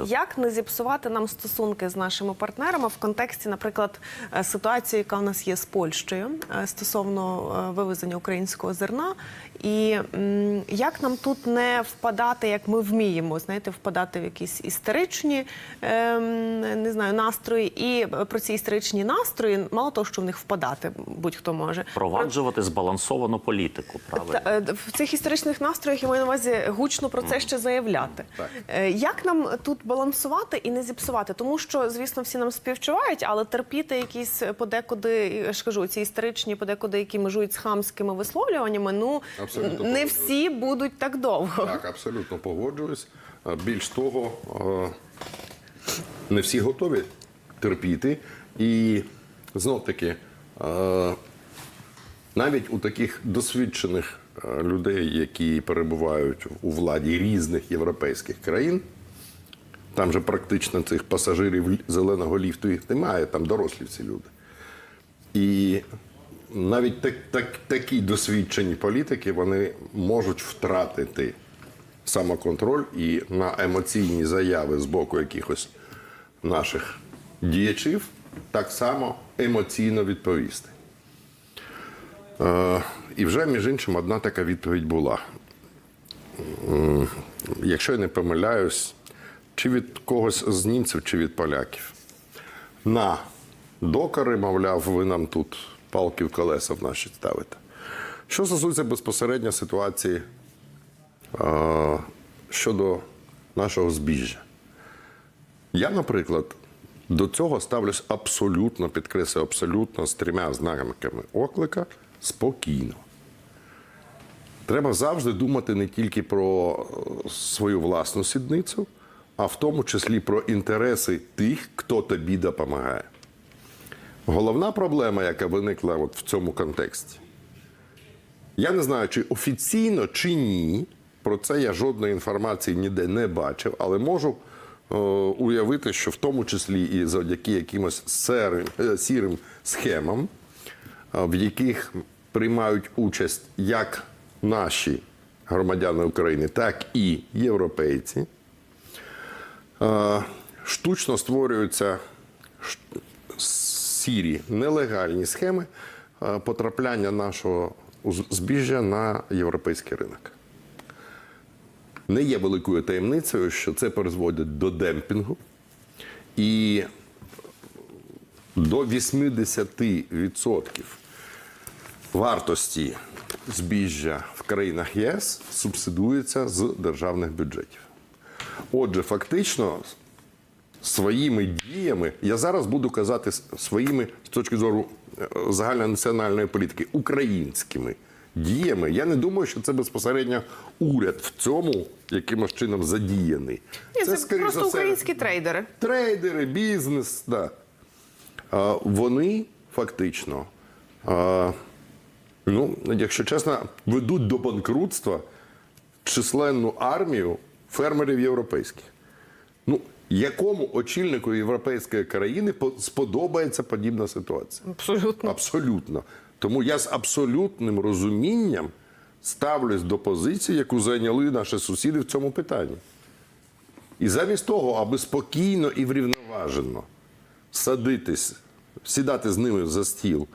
Абсолютно. Як не зіпсувати нам стосунки з нашими партнерами в контексті, наприклад, е, ситуації, яка у нас є з Польщею е, стосовно е, вивезення українського зерна, і як нам тут не впадати, як ми вміємо, знаєте, впадати в якісь історичні ем, не знаю, настрої, і про ці історичні настрої, мало того, що в них впадати будь-хто може. Впроваджувати збалансовану політику, правильно? Е, в цих історичних настроях я маю на увазі гучно про це ще заявляти. Так. Е, Як нам тут балансувати і не зіпсувати? Тому що, звісно, всі нам співчувають, але терпіти якісь подекуди, я ж кажу, ці історичні подекуди, які межують з хамськими висловлюваннями, ну Абсолютно не всі будуть так довго. Так, абсолютно погоджуюсь. Більш того, не всі готові терпіти. І знов таки, навіть у таких досвідчених людей, які перебувають у владі різних європейських країн, там же практично цих пасажирів зеленого ліфту їх немає, там дорослі всі люди. І навіть так, так, такі досвідчені політики вони можуть втратити самоконтроль і на емоційні заяви з боку якихось наших діячів так само емоційно відповісти. Е, і вже, між іншим, одна така відповідь була. Якщо я не помиляюсь, чи від когось з німців, чи від поляків. На докори, мовляв, ви нам тут палки в колеса в наші ставите. Що стосується безпосередньо ситуації е, щодо нашого збіжжя. Я, наприклад, до цього ставлюсь абсолютно, підкреслюю, абсолютно з трьома знаками оклика спокійно. Треба завжди думати не тільки про е, свою власну сідницю, а в тому числі про інтереси тих, хто тобі допомагає. Головна проблема, яка виникла от в цьому контексті, я не знаю, чи офіційно, чи ні. Про це я жодної інформації ніде не бачив, але можу е, уявити, що в тому числі і завдяки якимось серим, е, сірим схемам, е, в яких приймають участь як наші громадяни України, так і європейці, е, штучно створюються сірі нелегальні схеми е, потрапляння нашого збіжжя на європейський ринок. Не є великою таємницею, що це призводить до демпінгу і до 80% вартості збіжжя в країнах ЄС субсидується з державних бюджетів. Отже, фактично, своїми діями, я зараз буду казати своїми з точки зору е, загальнонаціональної політики, українськими діями. Я не думаю, що це безпосередньо уряд в цьому якимось чином задіяний. Ні, це, скоріш просто все, українські трейдери. трейдери, бізнес, да. А, вони фактично, а, ну, якщо чесно, ведуть до банкрутства численну армію фермерів європейських. Ну, якому очільнику європейської країни по- сподобається подібна ситуація? Абсолютно. Абсолютно. Тому я з абсолютним розумінням ставлюсь до позиції, яку зайняли наші сусіди в цьому питанні. І замість того, аби спокійно і врівноважено садитись, сідати з ними за стіл,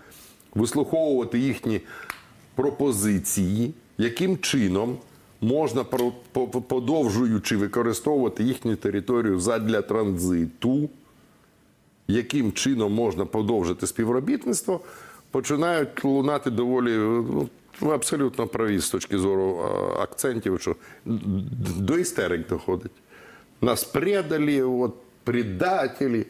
вислуховувати їхні пропозиції, яким чином можна, подовжуючи використовувати їхню територію задля транзиту, яким чином можна подовжити співробітництво, починають лунати доволі ну, ви абсолютно праві з точки зору акцентів, що до істерик доходить. Нас предали, от, предателі.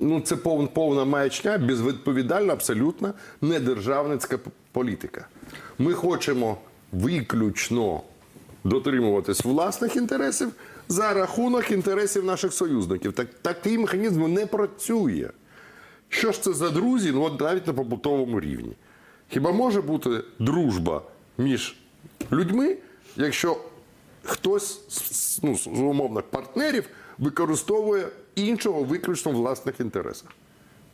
Ну, це пов- повна маячня, безвідповідальна, абсолютно недержавницька політика. Ми хочемо виключно дотримуватись власних інтересів за рахунок інтересів наших союзників. Так, такий механізм не працює. Що ж це за друзі? Ну, от навіть на побутовому рівні. Хіба може бути дружба між людьми, якщо хтось ну, з умовних партнерів використовує іншого виключно в власних інтересах?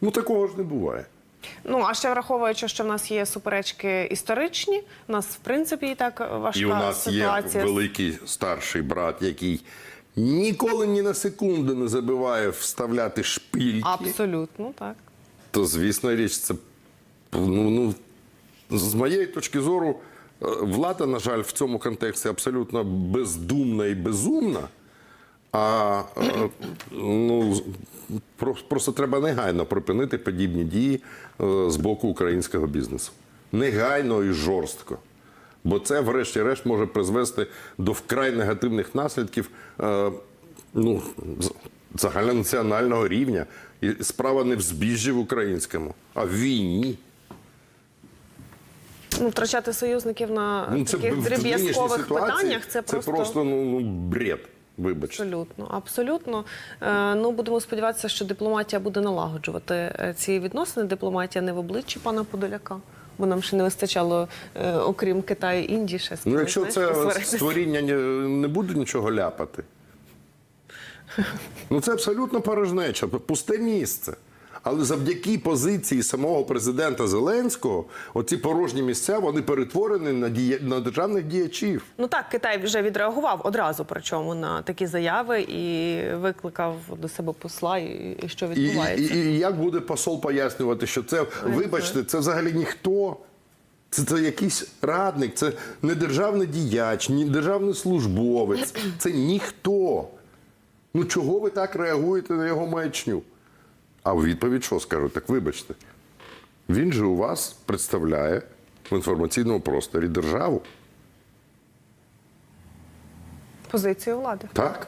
Ну такого ж не буває. Ну а ще враховуючи, що в нас є суперечки історичні, у нас в принципі і так важка І у нас ситуація. є великий старший брат, який ніколи ні на секунду не забуває вставляти шпильки, Абсолютно так. то звісно річ, це ну, ну, з моєї точки зору, е, влада, на жаль, в цьому контексті абсолютно бездумна і безумна. А е, ну, просто треба негайно припинити подібні дії е, з боку українського бізнесу. Негайно і жорстко. Бо це, врешті-решт, може призвести до вкрай негативних наслідків е, ну, загальнонаціонального рівня. І справа не в збіжжі в українському, а в війні. Ну, втрачати союзників на Ну, це таких дріб'язкових питаннях це, просто... ну, ну, бред. Вибачте. Абсолютно, абсолютно. Е, ну будемо сподіватися, що дипломатія буде налагоджувати е, ці відносини. Дипломатія не в обличчі пана Подоляка, бо нам ще не вистачало, е, окрім Китаю Індії, ще Ну, якщо знаєш, це посваритися. створіння не, не буде нічого ляпати. Ну це абсолютно порожнеча, пусте місце. Але завдяки позиції самого президента Зеленського, оці порожні місця вони перетворені на, дія... на державних діячів. Ну так, Китай вже відреагував одразу, причому на такі заяви і викликав до себе посла, і, і що відбувається. і, і як буде посол пояснювати, що це, вибачте, це взагалі ніхто. Це, це якийсь радник, це не державний діяч, ні державний службовець. Це ніхто. Ну чого ви так реагуєте на його маячню? А у відповідь що скажу? Так вибачте. Він же у вас представляє в інформаційному просторі державу. Позицію влади. Так?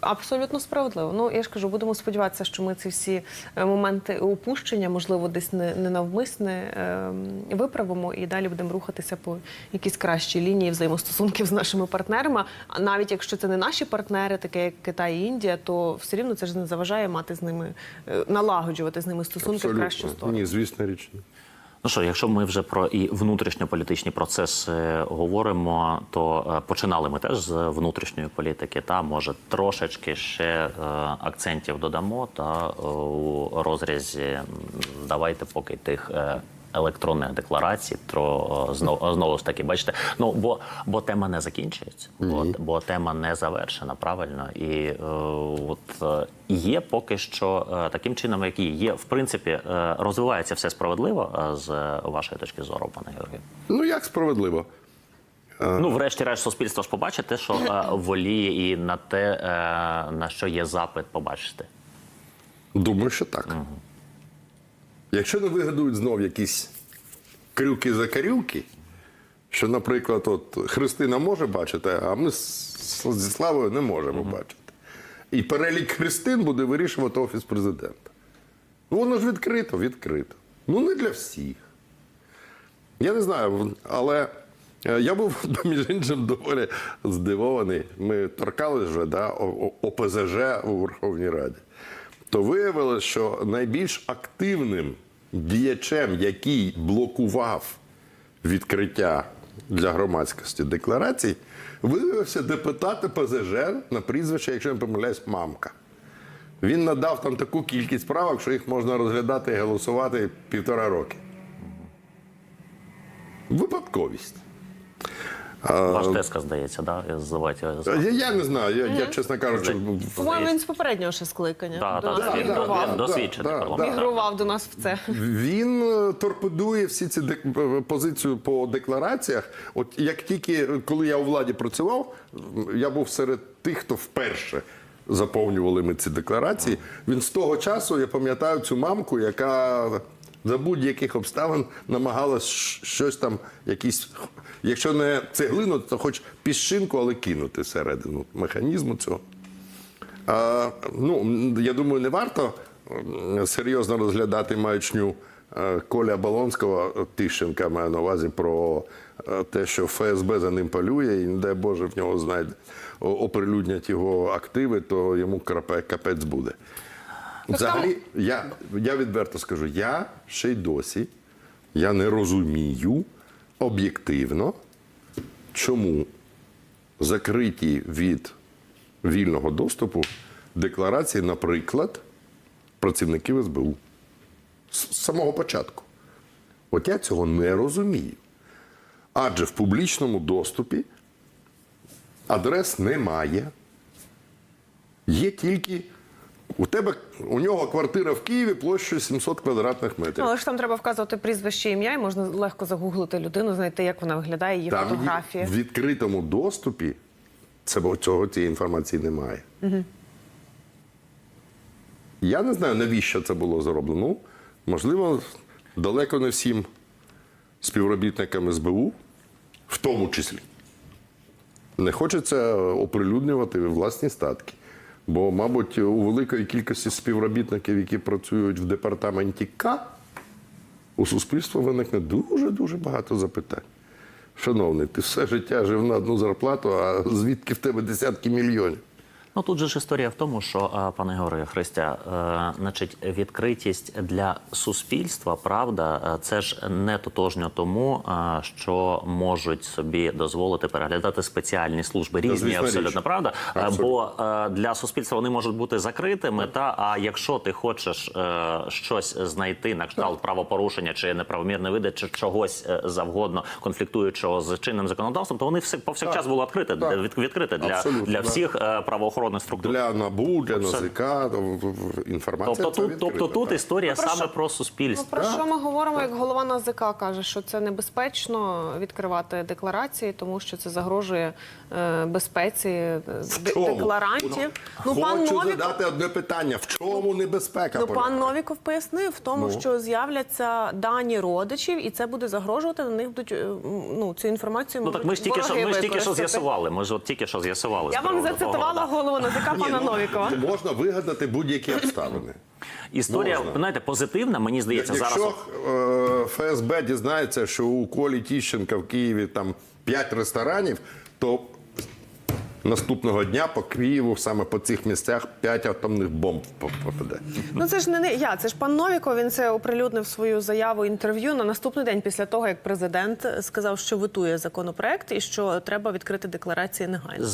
Абсолютно справедливо. Ну я ж кажу, будемо сподіватися, що ми ці всі е, моменти упущення, можливо, десь не, ненавмисне е, виправимо і далі будемо рухатися по якійсь кращій лінії взаємостосунків з нашими партнерами. А навіть якщо це не наші партнери, таке як Китай і Індія, то все рівно це ж не заважає мати з ними е, налагоджувати з ними стосунки в кращу сторону. Ні, звісно, річ. Ну що, якщо ми вже про і внутрішньополітичні процеси говоримо, то е, починали ми теж з внутрішньої політики. Та може трошечки ще е, акцентів додамо та е, у розрізі давайте поки тих. Е, Електронних декларацій, то е, знову, знову ж таки, бачите, ну бо, бо тема не закінчується, бо, бо тема не завершена, правильно. І е, от е, є поки що е, таким чином, який є, в принципі, е, розвивається все справедливо е, з вашої точки зору, пане Георгію. Ну як справедливо? Ну, врешті-решт, суспільство ж побачить те, що е, воліє, і на те, е, на що є запит, побачити. Думаю, що так. Якщо не вигадують знов якісь крюки за карюки, що, наприклад, от Христина може бачити, а ми зі Славою не можемо бачити. І перелік Христин буде вирішувати Офіс президента. Ну, воно ж відкрито, відкрито. Ну, не для всіх. Я не знаю, але е, я був між іншим доволі здивований. Ми торкались вже да, ОПЗЖ у Верховній Раді. То виявилося, що найбільш активним діячем, який блокував відкриття для громадськості декларацій, виявився депутат ОПЗЖ на прізвище, якщо не помиляюсь, мамка. Він надав там таку кількість правок, що їх можна розглядати і голосувати півтора роки. Випадковість. Ваш тезка, здається, да? зливайте його з Я, я не знаю, я, я чесно кажучи, в- По-моєму, він з попереднього ще скликання. Так, до нас так, він, мігрував. він досвідчений да, парламентар. Мігрував до нас в це. Він е, торпедує всі ці дек- позицію по деклараціях. От як тільки коли я у владі працював, я був серед тих, хто вперше заповнювали ми ці декларації. Він з того часу, я пам'ятаю цю мамку, яка за будь-яких обставин намагалась щось там, якісь, якщо не цеглину, то хоч піщинку, але кинути всередину механізму цього. А, ну, я думаю, не варто серйозно розглядати маячню е, Коля Балонського, е, Тищенка маю на увазі про е, те, що ФСБ за ним полює, і не дай Боже в нього знайде оприлюднять його активи, то йому капець буде. Взагалі, я, я відверто скажу, я ще й досі я не розумію об'єктивно, чому закриті від вільного доступу декларації, наприклад, працівників СБУ з з самого початку. От я цього не розумію. Адже в публічному доступі адрес немає, Є тільки у тебе у нього квартира в Києві площею 700 квадратних метрів. Ну, але ж там треба вказувати прізвище ім'я, і можна легко загуглити людину, знайти, як вона виглядає, її Там фотографії. в відкритому доступі це, бо цього цієї інформації немає. Я не знаю, навіщо це було зроблено. Можливо, далеко не всім співробітникам СБУ, в тому числі, не хочеться оприлюднювати власні статки. Бо, мабуть, у великої кількості співробітників, які працюють в департаменті К, у суспільства виникне дуже-дуже багато запитань. Шановний, ти все життя жив на одну зарплату, а звідки в тебе десятки мільйонів? Ну тут же ж історія в тому, що е, пане Георгію Христя, е, значить, відкритість для суспільства, правда, е, це ж не тотожньо тому, що можуть собі дозволити переглядати спеціальні служби різні, звісно, абсолютно річ. правда. Абсолютно. Бо для суспільства вони можуть бути закритими. Та а якщо ти хочеш щось знайти на кшталт правопорушення чи неправомірне видачі чогось завгодно конфліктуючого з чинним законодавством, то вони все повсякчас було відкрите відкрите для, для всіх е, правоохоронних структур. Для НАБУ, для НАЗК, інформація. Тобто тут, тобто тут історія Ну, про саме що- про Ну, суспільство. про Так. що ми говоримо, як голова НАЗК каже, що це небезпечно відкривати декларації, тому що це загрожує е, безпеці е, чому? декларантів. Ну, пан Хочу Новіков, задати одне питання: в чому небезпека? ну, пан Новіков пояснив в тому, Ну. що з'являться дані родичів, і це буде загрожувати на них будуть е, ну цю інформацію. Ну так ми ж тільки що ми ж тільки що з'ясували. Ми ж от тільки що з'ясували. Я вам зацитувала да. Голову НАЗК пана ну, Новікова. Можна вигадати будь-які обставини. Історія, Можна. знаєте, позитивна. Мені здається, Якщо зараз. е, ФСБ дізнається, що у Колі Тіщенка в Києві там 5 ресторанів, то наступного дня по Києву саме по цих місцях 5 атомних бомб попаде. Ну це ж не не я, це ж пан Новіков. Він це оприлюднив свою заяву інтерв'ю на наступний день після того, як президент сказав, що витує законопроект і що треба відкрити декларації негайно.